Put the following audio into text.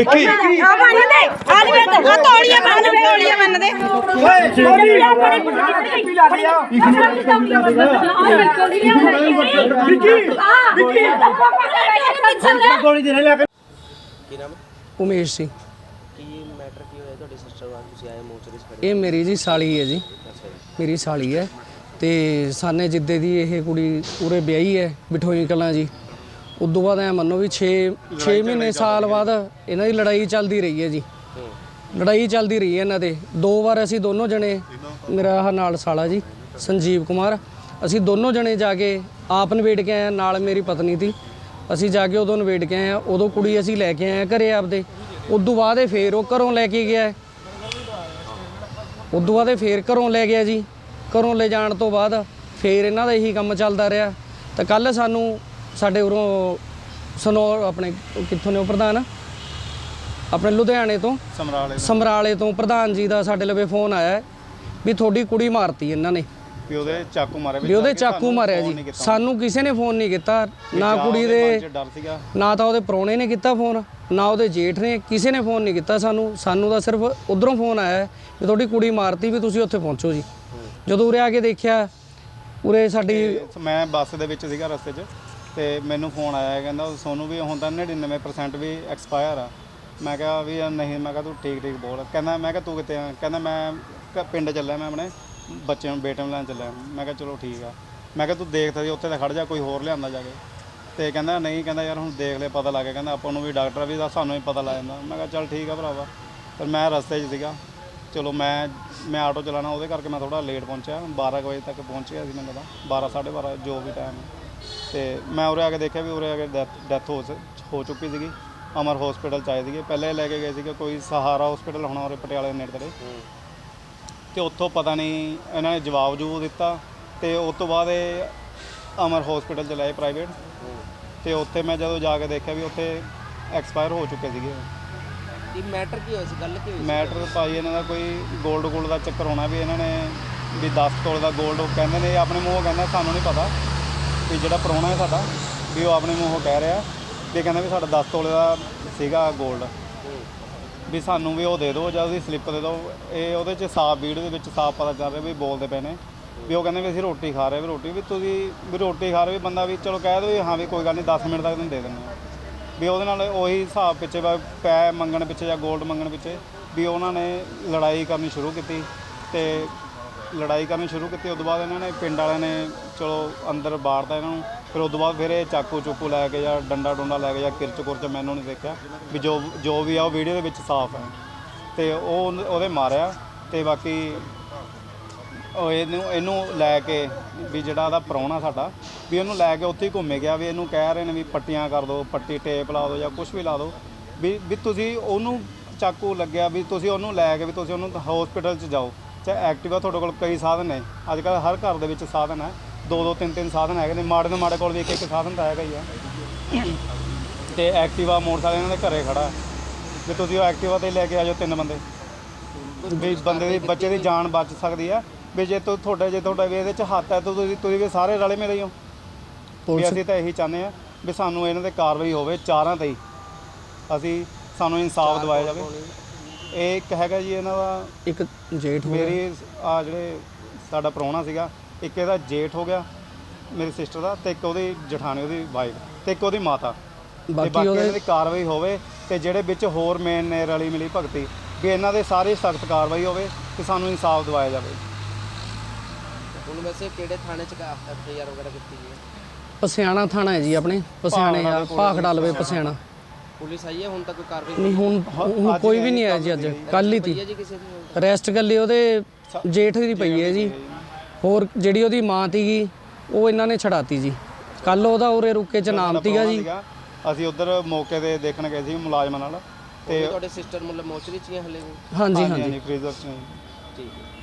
ਵਿੱਕੀ ਆ ਬੰਨ ਦੇ ਆ ਲੈ ਆ ਤੋੜੀਆਂ ਬੰਨ ਦੇ ਤੋੜੀਆਂ ਬੰਨ ਦੇ ਕੀ ਨਾਮ? ਉਮੇਸ਼ ਸਿੰਘ ਕੀ ਮੈਟਰ ਕੀ ਹੋਇਆ ਤੁਹਾਡੀ ਸਿਸਟਰ ਵਾਲ ਤੁਸੀਂ ਆਏ ਮੋਚਰੀ ਖੜੇ ਇਹ ਮੇਰੀ ਜੀ ਸਾਲੀ ਹੈ ਜੀ ਮੇਰੀ ਸਾਲੀ ਹੈ ਤੇ ਸਾਨੇ ਜਿੱਦੇ ਦੀ ਇਹ ਕੁੜੀ ਉਰੇ ਵਿਆਹੀ ਹੈ ਬਿਠੋਈ ਕਲਾਂ ਜੀ ਉਦੋਂ ਬਾਅਦ ਐ ਮੰਨੋ ਵੀ 6 6 ਮਹੀਨੇ ਸਾਲ ਬਾਅਦ ਇਹਨਾਂ ਦੀ ਲੜਾਈ ਚੱਲਦੀ ਰਹੀ ਹੈ ਜੀ। ਲੜਾਈ ਚੱਲਦੀ ਰਹੀ ਹੈ ਇਹਨਾਂ ਦੇ ਦੋ ਵਾਰ ਅਸੀਂ ਦੋਨੋਂ ਜਣੇ ਮੇਰਾ ਆਹ ਨਾਲ ਸਾਲਾ ਜੀ ਸੰਜੀਵ ਕੁਮਾਰ ਅਸੀਂ ਦੋਨੋਂ ਜਣੇ ਜਾ ਕੇ ਆਪ ਨਵੇੜ ਕੇ ਆਏ ਨਾਲ ਮੇਰੀ ਪਤਨੀ ਸੀ ਅਸੀਂ ਜਾ ਕੇ ਉਦੋਂ ਨਵੇੜ ਕੇ ਆਏ ਹਾਂ। ਉਦੋਂ ਕੁੜੀ ਅਸੀਂ ਲੈ ਕੇ ਆਏ ਹਾਂ ਘਰੇ ਆਪਦੇ। ਉਦੋਂ ਬਾਅਦ ਇਹ ਫੇਰ ਉਹ ਘਰੋਂ ਲੈ ਕੇ ਗਿਆ। ਹੈ। ਉਦੋਂ ਬਾਅਦ ਇਹ ਫੇਰ ਘਰੋਂ ਲੈ ਗਿਆ ਜੀ। ਘਰੋਂ ਲੈ ਜਾਣ ਤੋਂ ਬਾਅਦ ਫੇਰ ਇਹਨਾਂ ਦਾ ਇਹੀ ਕੰਮ ਚੱਲਦਾ ਰਿਹਾ। ਤਾਂ ਕੱਲ ਸਾਨੂੰ ਸਾਡੇ ਉਰੋਂ ਸਨੋ ਆਪਣੇ ਕਿੱਥੋਂ ਨੇ ਉਹ ਪ੍ਰਧਾਨ? ਆਪਣੇ ਲੁਧਿਆਣੇ ਤੋਂ। ਸਮਰਾਲੇ ਸਮਰਾਲੇ ਤੋਂ ਪ੍ਰਧਾਨ ਜੀ ਦਾ ਸਾਡੇ ਲਵੇ ਫੋਨ ਆਇਆ ਹੈ ਵੀ ਤੁਹਾਡੀ ਕੁੜੀ ਮਾਰਤੀ ਇਹਨਾਂ ਨੇ। ਵੀ ਉਹਦੇ ਚਾਕੂ ਮਾਰੇ ਵੀ ਉਹਦੇ ਚਾਕੂ ਮਾਰਿਆ ਜੀ। ਸਾਨੂੰ ਕਿਸੇ ਨੇ ਫੋਨ ਨਹੀਂ ਕੀਤਾ। ਨਾ ਕੁੜੀ ਦੇ ਨਾ ਤਾਂ ਉਹਦੇ ਪ੍ਰਾਹੁਣੇ ਨੇ ਕੀਤਾ ਫੋਨ ਨਾ ਉਹਦੇ ਜੇਠ ਨੇ। ਕਿਸੇ ਨੇ ਫੋਨ ਨਹੀਂ ਕੀਤਾ ਸਾਨੂੰ। ਸਾਨੂੰ ਤਾਂ ਸਿਰਫ ਉਧਰੋਂ ਫੋਨ ਆਇਆ ਵੀ ਤੁਹਾਡੀ ਕੁੜੀ ਮਾਰਤੀ ਵੀ ਤੁਸੀਂ ਉੱਥੇ ਪਹੁੰਚੋ ਜੀ। ਜਦੋਂ ਉਰੇ ਆ ਕੇ ਦੇਖਿਆ ਉਰੇ ਸਾਡੀ ਮੈਂ ਬੱਸ ਦੇ ਵਿੱਚ ਸੀਗਾ ਰਸਤੇ 'ਚ। ਤੇ ਮੈਨੂੰ ਫੋਨ ਆਇਆ, ਕਹਿੰਦਾ ਸੋਨੂੰ ਵੀ ਹੁਣ ਤਾਂ 99% ਵੀ ਐਕਸਪਾਇਰ ਆ। ਮੈਂ ਕਿਹਾ ਵੀ ਯਾਰ ਨਹੀਂ, ਮੈਂ ਕਿਹਾ ਤੂੰ ਠੀਕ ਠੀਕ ਬੋਲ। ਕਹਿੰਦਾ ਮੈਂ ਕਿਹਾ ਤੂੰ ਕਿੱਥੇ ਆ? ਕਹਿੰਦਾ ਮੈਂ ਪਿੰਡ ਚੱਲਿਆ ਮੈਂ ਆਪਣੇ ਬੱਚੇ ਨੂੰ ਬੇਟੇ ਨੂੰ ਲੈਣ ਚੱਲਿਆ। ਮੈਂ ਕਿਹਾ ਚਲੋ ਠੀਕ ਆ। ਮੈਂ ਕਿਹਾ ਤੂੰ ਦੇਖਦਾ ਸੀ ਉੱਥੇ ਤਾਂ ਖੜ ਜਾ, ਕੋਈ ਹੋਰ ਲਿਆਂਦਾ ਜਾ ਕੇ। ਤੇ ਕਹਿੰਦਾ ਨਹੀਂ, ਕਹਿੰਦਾ ਯਾਰ ਹੁਣ ਦੇਖ ਲੈ, ਪਤਾ ਲੱਗ ਗਿਆ। ਕਹਿੰਦਾ ਆਪਾਂ ਨੂੰ ਵੀ ਡਾਕਟਰ ਵੀ ਦਾ ਸਾਨੂੰ ਵੀ ਪਤਾ ਲੱਗ ਜਾਂਦਾ। ਮੈਂ ਕਿਹਾ ਚੱਲ ਠੀਕ ਆ ਭਰਾਵਾ। ਪਰ ਮੈਂ ਰਸਤੇ 'ਚ ਸੀਗਾ। ਚਲੋ ਮੈਂ ਮੈਂ ਆਟੋ ਚਲਾਣਾ ਉਹਦੇ ਕਰਕੇ ਮੈਂ ਥੋੜਾ ਲੇਟ ਪਹੁੰਚਿਆ। 12 ਕੁ ਵਜੇ ਤੱਕ ਪਹੁੰਚ ਗਿਆ ਸੀ ਮੈਨੂੰ ਲੱਗਦਾ 12 12:30 ਜੋ ਵੀ ਟਾਈਮ ਤੇ ਮੈਂ ਉਰੇ ਆ ਕੇ ਦੇਖਿਆ ਵੀ ਉਰੇ ਆ ਕੇ ਡੈਥ ਹੋ ਹੋ ਚੁੱਕੀ ਸੀਗੀ। ਅਮਰ ਹਸਪੀਟਲ ਚਾਹੀ ਸੀਗੇ। ਪਹਿਲੇ ਲੈ ਕੇ ਗਏ ਸੀਗੇ ਕੋਈ ਸਹਾਰਾ ਹਸਪੀਟਲ ਹੋਣਾ ਉਰੇ ਪਟਿਆਲੇ ਨੇੜੇ ਤੇੜੇ। ਤੇ ਉੱਥੋਂ ਪਤਾ ਨਹੀਂ ਇਹਨਾਂ ਨੇ ਜਵਾਬ ਜੂ ਦਿੱਤਾ ਤੇ ਉਸ ਤੋਂ ਬਾਅਦ ਇਹ ਅਮਰ ਹਸਪੀਟਲ ਚ ਲਏ ਪ੍ਰਾਈਵੇਟ ਤੇ ਉੱਥੇ ਮੈਂ ਜਦੋਂ ਜਾ ਕੇ ਦੇਖਿਆ ਵੀ ਉੱਥੇ ਐਕਸਪਾਇਰ ਹੋ ਚੁੱਕੇ ਸੀਗੇ। ਇਹ ਮੈਟਰ ਕੀ ਹੋਇਆ ਸੀ? ਗੱਲ ਕੀ ਹੋਈ ਮੈਟਰ ਭਾਈ ਇਹਨਾਂ ਦਾ ਕੋਈ ਗੋਲਡ ਗੋਲਡ ਦਾ ਚੱਕਰ ਹੋਣਾ ਵੀ ਇਹਨਾਂ ਨੇ ਵੀ 10 ਤੋਲੇ ਦਾ ਗੋਲਡ ਉਹ ਕਹਿੰਦੇ ਨੇ ਆਪਣੇ ਮੂੰਹੋਂ ਕਹਿੰਦਾ ਸਾਨੂੰ ਨਹੀਂ ਪਤਾ। ਵੀ ਜਿਹੜਾ ਪ੍ਰਾਹੁਣਾ ਹੈ ਸਾਡਾ, ਵੀ ਉਹ ਆਪਣੇ ਮੂੰਹੋਂ ਕਹਿ ਰਿਹਾ ਵੀ ਕਹਿੰਦਾ ਵੀ ਸਾਡਾ 10 ਤੋਲੇ ਦਾ ਸੀਗਾ 골ਡ ਵੀ ਸਾਨੂੰ ਵੀ ਉਹ ਦੇ ਦਿਓ ਜਾਂ ਉਹਦੀ ਸਲਿੱਪ ਦੇ ਦਿਓ। ਇਹ ਉਹਦੇ ਚ ਸਾਫ਼ ਵੀਡੀਓ ਦੇ ਵਿੱਚ ਸਾਫ਼ ਪਤਾ ਚੱਲ ਰਿਹਾ ਵੀ ਬੋਲਦੇ ਪਏ ਨੇ। ਵੀ ਉਹ ਕਹਿੰਦੇ ਵੀ ਅਸੀਂ ਰੋਟੀ ਖਾ ਰਹੇ ਵੀ ਰੋਟੀ ਵੀ ਤੁਸੀਂ ਵੀ ਰੋਟੀ ਖਾ ਰਹੇ ਵੀ ਬੰਦਾ ਵੀ ਚਲੋ ਕਹਿ ਦਿਓ ਵੀ ਹਾਂ ਵੀ ਕੋਈ ਗੱਲ ਨਹੀਂ 10 ਮਿੰਟ ਤੱਕ ਤੁਹਾਨੂੰ ਦੇ ਦਿੰਦੇ ਹਾਂ। ਵੀ ਉਹਦੇ ਨਾਲ ਉਹੀ ਹਿਸਾਬ ਪਿੱਛੇ ਵਾ- ਪੈ ਮੰਗਣ ਪਿੱਛੇ ਜਾਂ 골ਡ ਮੰਗਣ ਪਿੱਛੇ ਵੀ ਉਹਨਾਂ ਨੇ ਲੜਾਈ ਕਰਨੀ ਸ਼ੁਰੂ ਕੀਤੀ ਤੇ ਲੜਾਈ ਕਰਨੀ ਸ਼ੁਰੂ ਕੀਤੀ, ਉਸ ਤੋਂ ਬਾਅਦ ਇਹਨਾਂ ਨੇ ਪਿੰਡ ਵਾਲਿਆਂ ਨੇ ਚਲੋ ਅੰਦਰ ਬਾੜਦਾ ਇਹਨਾਂ ਨੂੰ, ਫਿਰ ਉਸ ਤੋਂ ਬਾਅਦ ਫਿਰ ਇਹ ਚਾਕੂ ਚੁੱਕੂ ਲੈ ਕੇ ਜਾਂ ਡੰਡਾ ਡੁੰਡਾ ਲੈ ਕੇ ਜਾਂ ਕਿਰਚ ਕੁਰਚ ਮੈਨੂੰ ਨਹੀਂ ਦੇਖਿਆ, ਵੀ ਜੋ ਜੋ ਵੀ ਆ ਉਹ ਵੀਡੀਓ ਦੇ ਵਿੱਚ ਸਾਫ਼ ਹੈ। ਤੇ ਉਹ ਉਹਦੇ ਮਾਰਿਆ ਤੇ ਬਾਕੀ ਉਹ ਇਹਨੂੰ ਇਹਨੂੰ ਲੈ ਕੇ ਵੀ ਜਿਹੜਾ ਉਹਦਾ ਪ੍ਰਾਹੁਣਾ ਸਾਡਾ, ਵੀ ਉਹਨੂੰ ਲੈ ਕੇ ਉੱਥੇ ਹੀ ਘੁੰਮੇ ਗਿਆ, ਵੀ ਇਹਨੂੰ ਕਹਿ ਰਹੇ ਨੇ ਵੀ ਪੱਟੀਆਂ ਕਰ ਦਿਓ ਪੱਟੀ ਟੇਪ ਲਾ ਦਿਓ ਜਾਂ ਕੁਝ ਵੀ ਲਾ ਦਿਓ ਵੀ ਵੀ ਤੁਸੀਂ ਉਹਨੂੰ ਚਾਕੂ ਲੱਗਿਆ, ਵੀ ਤੁਸੀਂ ਉਹਨੂੰ ਲੈ ਕੇ, ਵੀ ਤੁਸੀਂ ਉਹਨੂੰ ਹਸਪੀਟਲ 'ਚ ਜਾਓ। ਚਾਹੇ ਐਕਟਿਵਾ ਤੁਹਾਡੇ ਕੋਲ ਕਈ ਸਾਧਨ ਨੇ ਅੱਜ ਕੱਲ੍ਹ ਹਰ ਘਰ ਦੇ ਵਿੱਚ ਸਾਧਨ ਹੈ। ਦੋ ਦੋ ਤਿੰਨ ਤਿੰਨ ਸਾਧਨ ਹੈਗੇ ਨੇ ਮਾੜੇ ਤੋਂ ਮਾੜੇ ਕੋਲ ਵੀ ਇੱਕ ਇੱਕ ਸਾਧਨ ਤਾਂ ਹੈਗਾ ਹੀ ਆ ਤੇ ਐਕਟਿਵਾ ਮੋਟਰਸਾਈਕਲ ਇਹਨਾਂ ਦੇ ਘਰੇ ਖੜਾ ਹੈ। ਵੀ ਤੁਸੀਂ ਉਹ ਐਕਟਿਵਾ ਤੇ ਲੈ ਕੇ ਆ ਜਾਓ ਤਿੰਨ ਬੰਦੇ ਵੀ ਬੰਦੇ ਦੀ ਬੱਚੇ ਦੀ ਜਾਨ ਬਚ ਸਕਦੀ ਆ ਵੀ ਜੇ ਤੁ- ਤੁਹਾਡਾ ਜੇ ਤੁਹਾਡਾ ਵੀ ਇਹਦੇ ਚ ਹੱਥ ਹੈ ਤਾਂ ਤੁਸੀਂ ਤੁਸੀਂ ਵੀ ਸਾਰੇ ਰਲੇ ਮਿਲੇ ਹੀ ਹੋ। ਵੀ ਪੁਲਿਸ ਅਸੀਂ ਤਾਂ ਇਹੀ ਚਾਹੁੰਦੇ ਆ ਵੀ ਸਾਨੂੰ ਇਹਨਾਂ ਤੇ ਕਾਰਵਾਈ ਹੋਵੇ ਚਾਰਾਂ ਤੇ ਹੀ। ਅਸੀਂ ਸਾਨੂੰ ਇਨਸਾਫ ਦਿਵਾਇਆ ਜਾਵੇ। ਇਹ ਇੱਕ ਹੈਗਾ ਜੀ ਇਹਨਾਂ ਦਾ ਇੱਕ ਜੇਠ ਹੋ ਗਿਆ। ਮੇਰੀ ਆ ਜਿਹੜੇ ਸਾਡਾ ਪ੍ਰਾਹੁਣਾ ਸੀਗਾ ਇੱਕ ਇਹਦਾ ਜੇਠ ਹੋ ਗਿਆ ਮੇਰੀ ਸਿਸਟਰ ਦਾ ਤੇ ਇੱਕ ਉਹਦੀ ਜਠਾਣੀ ਉਹਦੀ ਵਾਈਫ ਤੇ ਇੱਕ ਉਹਦੀ ਮਾਤਾ। ਤੇ ਬਾਕੀ ਬਾਕੀ ਇਹਨਾਂ ਉਹਦੇ ਦੀ ਕਾਰਵਾਈ ਹੋਵੇ ਤੇ ਜਿਹੜੇ ਵਿੱਚ ਹੋਰ ਮੇਨ ਨੇ ਰਲੀ ਮਿਲੀ ਭਗਤੀ ਵੀ ਇਹਨਾਂ ਦੇ ਸਾਰੇ ਸਖਤ ਕਾਰਵਾਈ ਹੋਵੇ ਤੇ ਸਾਨੂੰ ਇਨਸਾਫ ਦਿਵਾਇਆ ਜਾਵੇ। ਹੁਣ ਵੈਸੇ ਕਿਹੜੇ ਥਾਣੇ ਚ ਐਫ ਆਈ ਆਰ ਵਗੈਰਾ ਕੀਤੀ ਗਈ ਹੈ? ਪਸਿਆਣਾ ਥਾਣਾ ਹੈ ਜੀ ਆਪਣੇ ਪਸਿਆਣੇ ਆ ਭਾਖੜਾ ਲਵੇ ਪਸਿਆਣਾ। ਪੁਲਿਸ ਆਈ ਹੈ ਹੁਣ ਤੱਕ ਕੋਈ ਕਾਰਵਾਈ ਨਹੀਂ ਹੁਣ ਹੁਣ ਕੋਈ ਵੀ ਨਹੀਂ ਆਇਆ ਜੀ ਅੱਜ। ਕੱਲ ਹੀ ਤੀ। ਹੋਈ ਹੈ ਜੀ ਕਿਸੇ ਦੀ? ਉਹਦੇ ਜੇਠ ਦੀ ਪਈ ਹੈ ਜੀ। ਹੋਰ ਜਿਹੜੀ ਉਹਦੀ ਮਾਂ ਤੀਗੀ ਉਹ ਇਹਨਾਂ ਨੇ ਛਡਾਤੀ ਜੀ। ਕੱਲ ਉਹਦਾ ਉਰੇ ਰੁਕੇ ਚ ਨਾਮ ਤੀਗਾ ਜੀ। ਅਸੀਂ ਉਧਰ ਮੌਕੇ ਤੇ ਦੇਖਣ ਗਏ ਸੀ ਮੁਲਾਜ਼ਮਾਂ ਨਾਲ। ਤੇ ਤੁਹਾਡੇ ਸਿਸਟਰ ਮਤਲਬ ਮੋਚਰੀ ਚ ਹੈ ਹਲੇ ਵੀ? ਹਾਂਜੀ ਹਾਂਜੀ ਫ੍ਰੀਜ਼ਰ ਚ ਠੀਕ ਹੈ।